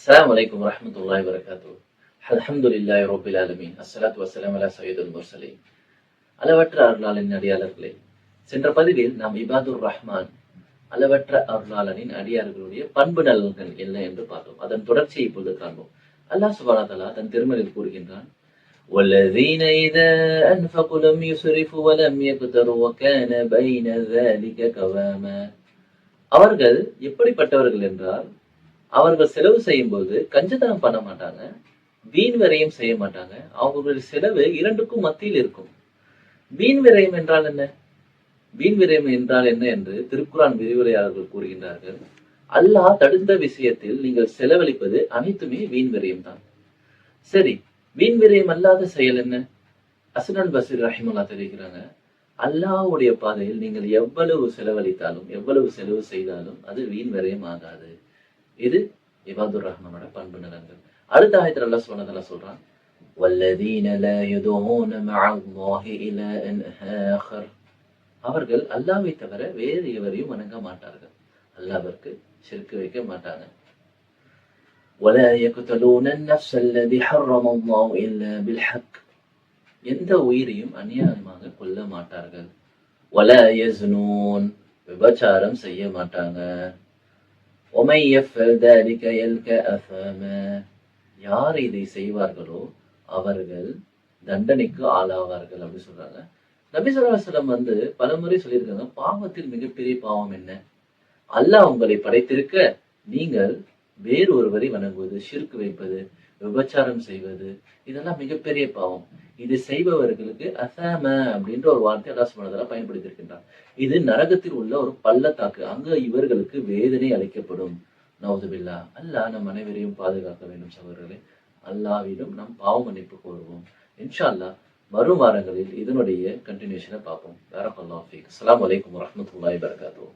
السلام عليكم ورحمة الله وبركاته الحمد لله رب العالمين الصلاة والسلام على سيد المرسلين அளவற்ற அருளாளனின் அடியாளர்களே சென்ற பதிவில் நாம் இபாதுர் ரஹ்மான் அளவற்ற அருளாளனின் அடியார்களுடைய பண்பு நலன்கள் என்ன என்று பார்த்தோம் அதன் தொடர்ச்சியை இப்பொழுது காண்போம் அல்லாஹ் சுபானா தலா தன் திருமலில் கூறுகின்றான் والذين إذا أنفقوا لم يسرفوا ولم يقتروا وكان بين ذلك قواما அவர்கள் எப்படிப்பட்டவர்கள் என்றால் அவர்கள் செலவு செய்யும் போது கஞ்சத்தனம் பண்ண மாட்டாங்க வீண் விரயம் செய்ய மாட்டாங்க. அவங்களுடைய செலவு இரண்டுக்கும் மத்தியில் இருக்கும். வீண் விரயம் என்றால் என்ன? வீண் விரயம் என்றால் என்ன என்று திருக்குறான் விரிவுரையாளர்கள் கூறுகின்றார்கள். அல்லாஹ் தடுத்த விஷயத்தில் நீங்கள் செலவழிப்பது அனைத்துமே வீண் விரயம் தான். சரி வீண் விரயம் அல்லாத செயல் என்ன? அசனன் பசீர் ரஹிமுல்லா தெரிவிக்கிறாங்க அல்லாஹுடைய பாதையில் நீங்கள் எவ்வளவு செலவழித்தாலும் எவ்வளவு செலவு செய்தாலும் அது வீண் விரயம் ஆகாது. இது இபாதுர் ரஹ்மானோட பண்பு நலன்கள் அடுத்த ஆயத்தில் அல்லாஹ் சுப்ஹானஹு சொல்றான் والذين لا يدعون مع الله إلها آخر அவர்கள் அல்லாவை தவிர வேறு எவரையும் வணங்க மாட்டார்கள் அல்லாவிற்கு சிறுக்கு வைக்க மாட்டாங்க ولا يقتلون النفس الذي حرم الله إلا بالحق எந்த உயிரையும் அநியாயமாக கொல்ல மாட்டார்கள் ولا يزنون விபச்சாரம் செய்ய மாட்டாங்க யார் இதை செய்வார்களோ அவர்கள் தண்டனைக்கு ஆளாவார்கள் அப்படின்னு சொல்றாங்க. நபி சொல்லாசலம் வந்து பலமுறை சொல்லியிருக்காங்க பாவத்தில் மிகப்பெரிய பாவம் என்ன? அல்லாஹ் உங்களை படைத்திருக்க நீங்கள் வேறு ஒருவரை வணங்குவது ஷிர்க் வைப்பது விபச்சாரம் செய்வது இதெல்லாம் மிகப்பெரிய பாவம். இது செய்பவர்களுக்கு அசாம அப்படின்ற ஒரு வார்த்தை அல்லா பயன்படுத்தியிருக்கின்றார் இது நரகத்தில் உள்ள ஒரு பள்ளத்தாக்கு. அங்க இவர்களுக்கு வேதனை அளிக்கப்படும். நவதுபில்லா அல்லா நம் அனைவரையும் பாதுகாக்க வேண்டும் சகோதரர்களே. அல்லாவிடம் நாம் பாவம் மன்னிப்பு கோருவோம். இன்ஷா அல்லாஹ் வரும் வாரங்களில் இதனுடைய கண்டினியூஷனை பார்ப்போம். வேற அல்லாஹ் அஸ்ஸலாமு வலைக்கம் வரஹ்மத்துல்லாஹி வரகாத்தோம்